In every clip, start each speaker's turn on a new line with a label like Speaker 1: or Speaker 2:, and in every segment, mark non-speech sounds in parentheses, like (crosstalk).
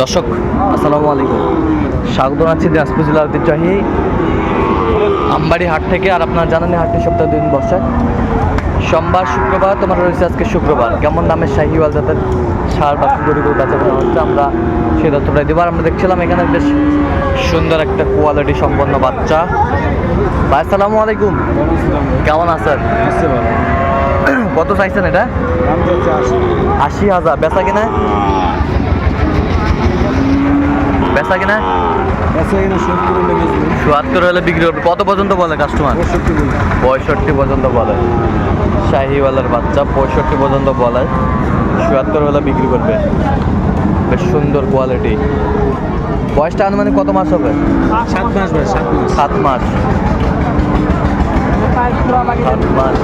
Speaker 1: দর্শক আসসালামু আলাইকুম। স্বাগত জানাচ্ছি দিনাজপুর জেলার ঐতিহ্যবাহী আমবাড়ি হাট থেকে আর আপনারা জানেন হাটটি সপ্তাহে দুদিন বসে। সোমবার শুক্রবার তোমার রয়েছে আজকে শুক্রবার। কেমন দামের শাহিওয়াল জাতের সার বা গরুগুলো বেচা কেনা হচ্ছে আমরা সেই তথ্যটাই দেবো। আর আমরা দেখছিলাম এখানে বেশ সুন্দর একটা কোয়ালিটি সম্পন্ন বাচ্চা। ভাই আসসালামু আলাইকুম। কেমন আছেন? কত চাইছেন এটা? আশি হাজার। বেচা কিনা? বেচা কিনা চুয়াত্তর হলে বিক্রি করবে। কত পর্যন্ত বলে কাস্টমার পঁয়ষট্টি পর্যন্ত বলে। শাহিওয়ালার বাচ্চা পঁয়ষট্টি পর্যন্ত বলে। চুয়াত্তর হলে বিক্রি করবে। বেশ সুন্দর কোয়ালিটি বয়সটা আনুমানিক কত মাস হবে?
Speaker 2: সাত মাস। সাত মাস।
Speaker 1: সাত মাস।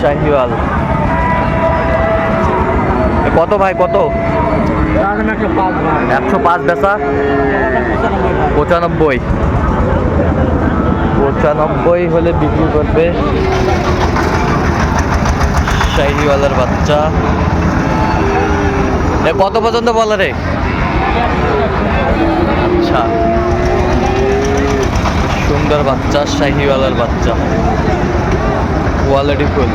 Speaker 1: শাহিওয়াল। কত ভাই, কত? একশো পাঁচ বেচা? পঁচানব্বই। পঁচানব্বই হলে বিক্রি করবে শাহিওয়ালার বাচ্চা। এ, কত পর্যন্ত বলে রে? আচ্ছা। সুন্দর বাচ্চা, শাহিওয়ালার বাচ্চা। Quality full.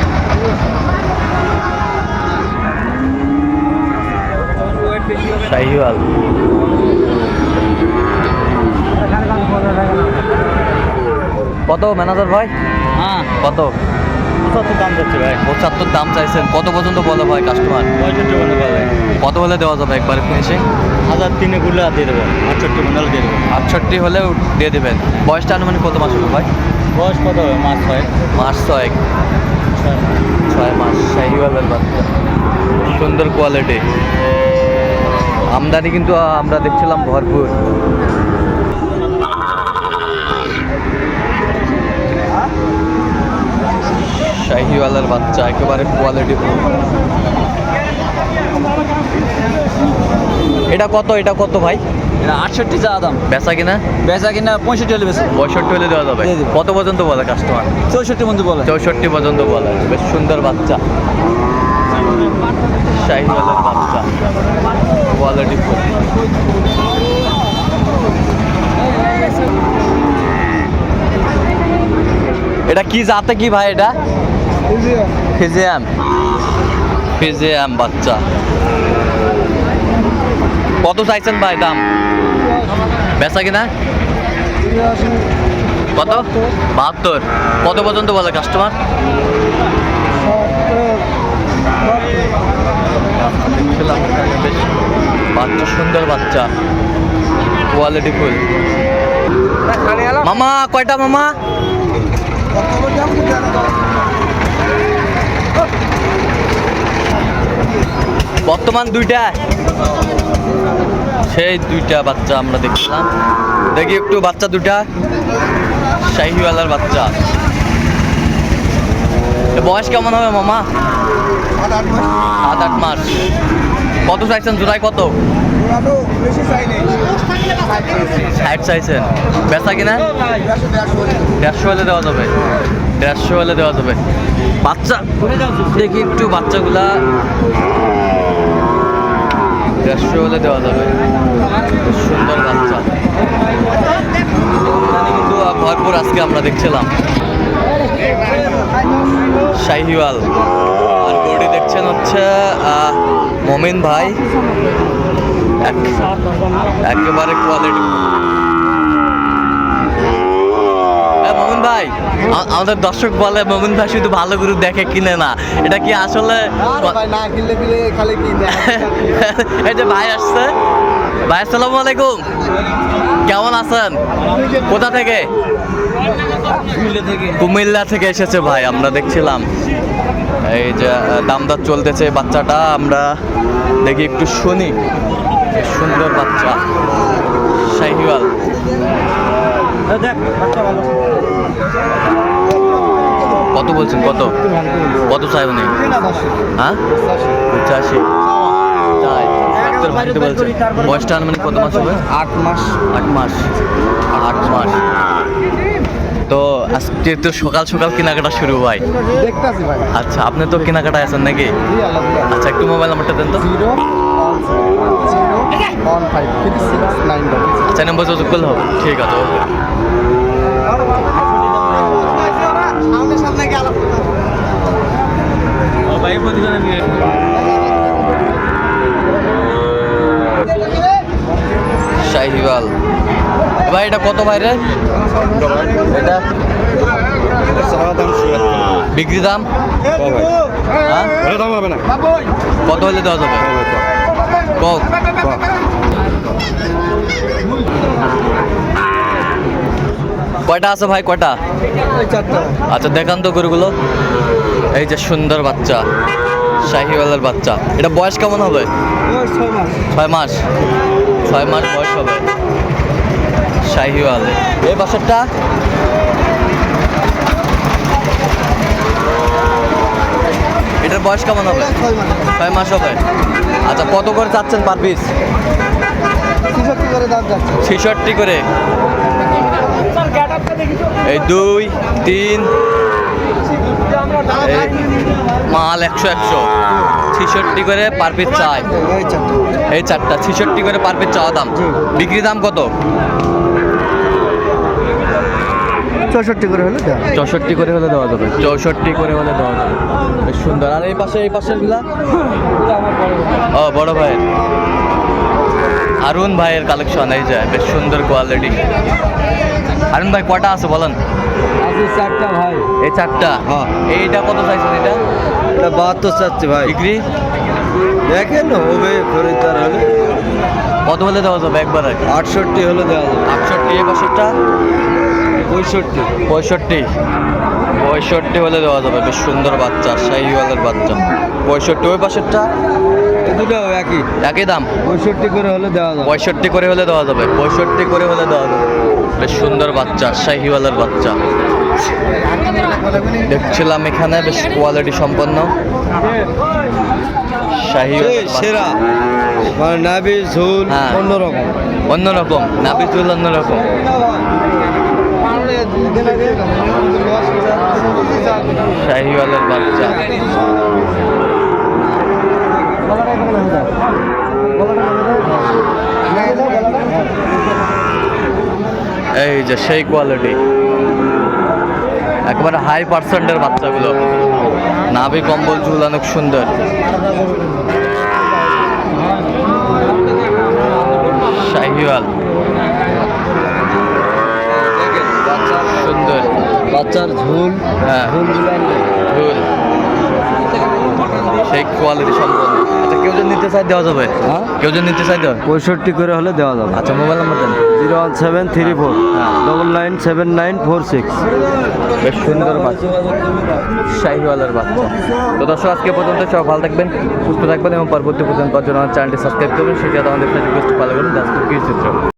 Speaker 1: শাহিওয়াল। কত ম্যানেজার ভাই?
Speaker 2: হ্যাঁ।
Speaker 1: কত?
Speaker 2: কত দাম যাচ্ছে ভাই।
Speaker 1: পঁচাত্তর দাম চাইছেন। কত পর্যন্ত বলে ভাই কাস্টমার
Speaker 2: পঁয়ষট্টি পাবে
Speaker 1: কত হলে দেওয়া যাবে একবার ফিনিশিং
Speaker 2: হাজার তিনে গুলো দিয়ে দেবো। আটষট্টি মনে দিয়ে দেবো।
Speaker 1: আটষট্টি হলেও দিয়ে দেবেন। বয়সটা আনুমানিক কত মাস হবে ভাই?
Speaker 2: বয়স কত হবে? মাস ছয়
Speaker 1: মাস ছয়েক। ছয় মাস। শাহিওয়ালের বাচ্চা। সুন্দর কোয়ালিটি আমদানি কিন্তু আমরা দেখছিলাম ভরপুর। শাহিওয়ালের বাচ্চা একেবারে কোয়ালিটি এটা কত এটা কত ভাই?
Speaker 2: এটা আটষট্টি চা দাম।
Speaker 1: বেচা কিনা?
Speaker 2: বেচা কিনা পঁয়ষট্টি হলে বেশি
Speaker 1: পঁয়ষট্টি হলে দেওয়া যাবে। কত পর্যন্ত বলে কাস্টমার
Speaker 2: চৌষট্টি পর্যন্ত বলে।
Speaker 1: চৌষট্টি পর্যন্ত বলে। বেশ সুন্দর বাচ্চা। শাহিওয়ালের বাচ্চা কোয়ালিটি ফুল। এটা কি জাতে কি ভাই এটা? ফিজিয়াম ফিজিয়াম বাচ্চা কত চাইছেন ভাই দাম? বেচা কিনা? কত? বাহাত্তর। কত পর্যন্ত বলে কাস্টমার দেখছিলাম বেশ বাচ্চা, সুন্দর বাচ্চা। কোয়ালিটি ফুল মামা, কয়টা মামা? বর্তমান দুইটা। সেই দুইটা বাচ্চা আমরা দেখছিলাম দেখি একটু বাচ্চা দুটা শাহিওয়ালার বাচ্চা। বয়স কেমন হবে, মামা? সাত আট মাস। কত চাইছেন? জোড়ায় কত? ষাট চাইছেন। বেচা কিনা? দেড়শো হলে দেওয়া যাবে। দেড়শো হলে দেওয়া যাবে। বাচ্চা, দেখি একটু বাচ্চাগুলা। দেড়শো হলে দেওয়া যাবে। সুন্দর বাচ্চা। কিন্তু ভরপুর আজকে আমরা দেখছিলাম। শাহিওয়াল। আর গরুটি দেখছেন হচ্ছে মমিন ভাই। এক- একেবারে কোয়ালিটি মমিন ভাই আমাদের দর্শক বলে মমিন ভাই শুধু ভালো গরু দেখে কিনে না। এটা কি আসলে
Speaker 2: না কিনলে খালি (laughs)
Speaker 1: এই যে ভাই আসছে। ভাই আসসালামু আলাইকুম। কেমন আছেন? কোথা থেকে? কুমিল্লা থেকে। এসেছে ভাই আমরা দেখছিলাম। এই যে দামদার চলতেছে বাচ্চাটা আমরা দেখি একটু শুনি। সুন্দর বাচ্চা। শাহিওয়াল। কত বলছেন? কত? কত চাই উনি? হ্যাঁ? পঁচাশি। তাই ডাক্তার ভাইতে বলছে। বয়সটা আনুমানিক কত মাস হবে?
Speaker 2: আট মাস।
Speaker 1: আট মাস। আট মাস। তো আজকে তো সকাল সকাল কেনাকাটা শুরু ভাই
Speaker 2: দেখতাছি ভাই।
Speaker 1: আচ্ছা আপনি তো কেনাকাটায় আছেন নাকি? আচ্ছা একটু মোবাইল নাম্বারটা দেন তো। চার নম্বর যোগাযোগ করলে হবে। ঠিক আছে ওকে।
Speaker 2: গিয়ে আলাপ
Speaker 1: শাহিওয়াল ভাই এটা কত ভাই রে এটা? বিক্রি দাম?
Speaker 2: দাম হবে না
Speaker 1: কত হলে দেওয়া যাবে? কক কয়টা আছে ভাই কয়টা? আচ্ছা দেখান তো গরুগুলো। এই যে সুন্দর বাচ্চা শাহিওয়ালের বাচ্চা। এটা বয়স কেমন হবে?
Speaker 2: ছয় মাস।
Speaker 1: ছয় মাস। ছয় মাস বয়স হবে। শাহিওয়াল এই বাছরটা এটার বয়স কেমন হবে?
Speaker 2: ছয় মাস
Speaker 1: হবে। আচ্ছা কত করে চাচ্ছেন পার পিস
Speaker 2: ছেষট্টি করে।
Speaker 1: এই দুই তিন মাল একশো একশো। ছেষট্টি করে পার পিস চাই।
Speaker 2: চারটা
Speaker 1: এই চারটা। ছেষট্টি করে পার পিস চাওয়া দাম। বিক্রি দাম কত?
Speaker 2: চৌষট্টি করে হলে দেওয়া
Speaker 1: চৌষট্টি করে হলে দেওয়া যাবে। চৌষট্টি করে হলে দেওয়া যাবে। বেশ সুন্দর। আর এই পাশে এই পাশেরগুলা ও বড় ভাইয়ের। হারুন ভাইয়ের কালেকশন এই যায় বেশ সুন্দর কোয়ালিটি হারুন ভাই কটা আছে বলেন?
Speaker 2: চারটা ভাই।
Speaker 1: এই চারটা?
Speaker 2: হ্যাঁ।
Speaker 1: এইটা কত চাইছেন এটা?
Speaker 2: এটা বাহাত্তর চাচ্ছে ভাই।
Speaker 1: বিক্রি?
Speaker 2: দেখেন হবে খরিদ্দার হলে
Speaker 1: কত হলে দেওয়া যাবে একবারে
Speaker 2: আটষট্টি হলে দেওয়া যাবে।
Speaker 1: আটষট্টি এই পাশেরটা
Speaker 2: পঁয়ষট্টি।
Speaker 1: পঁয়ষট্টি। পঁয়ষট্টি হলে দেওয়া যাবে বেশ সুন্দর বাচ্চা শাহিওয়ালের বাচ্চা। পঁয়ষট্টি ওই পাশেরটা?
Speaker 2: দুটো একই।
Speaker 1: একই দাম?
Speaker 2: পঁয়ষট্টি করে হলে দেওয়া যাবে।
Speaker 1: পঁয়ষট্টি করে হলে দেওয়া যাবে পঁয়ষট্টি করে হলে দেওয়া যাবে। বেশ সুন্দর বাচ্চা শাহিওয়ালের বাচ্চা। দেখছিলাম এখানে বেশ কোয়ালিটি সম্পন্ন।
Speaker 2: এই সেরা। মানে নাবি ঝোল
Speaker 1: হ্যাঁ।
Speaker 2: অন্যরকম।
Speaker 1: অন্যরকম নাবিজুল অন্যরকম। শাহিওয়ালের বাচ্চা। এই যে সেই কোয়ালিটি একেবারে হাই পার্সেন্টের বাচ্চাগুলো। নাভি কম্বল ঝুল অনেক সুন্দর। শাহিওয়াল। সুন্দর।
Speaker 2: বাচ্চার ঝুল
Speaker 1: হ্যাঁ।
Speaker 2: ঝুল
Speaker 1: ঝুল। সেই কোয়ালিটি সম্পন্ন। আচ্ছা কেউ যদি নিতে চাই দেওয়া যাবে।
Speaker 2: হ্যাঁ?
Speaker 1: কেউ যদি নিতে চাই দেওয়া
Speaker 2: পঁয়ষট্টি করে হলে দেওয়া যাবে।
Speaker 1: আচ্ছা মোবাইল নাম্বার দেন।
Speaker 2: Zero one seven three four.
Speaker 1: হ্যাঁ।
Speaker 2: Double nine seven nine four six.
Speaker 1: বেশ সুন্দর বাচ্চা। শাহিওয়ালের বাচ্চা। তো দর্শক আজকে পর্যন্ত সব ভালো থাকবেন সুস্থ থাকবেন এবং পরবর্তী পর্যন্ত আমার চ্যানেলটি সাবস্ক্রাইব করবেন। সেটা আমাদের ফেসবুক ভালো করুন। দাসপুর চিত্র।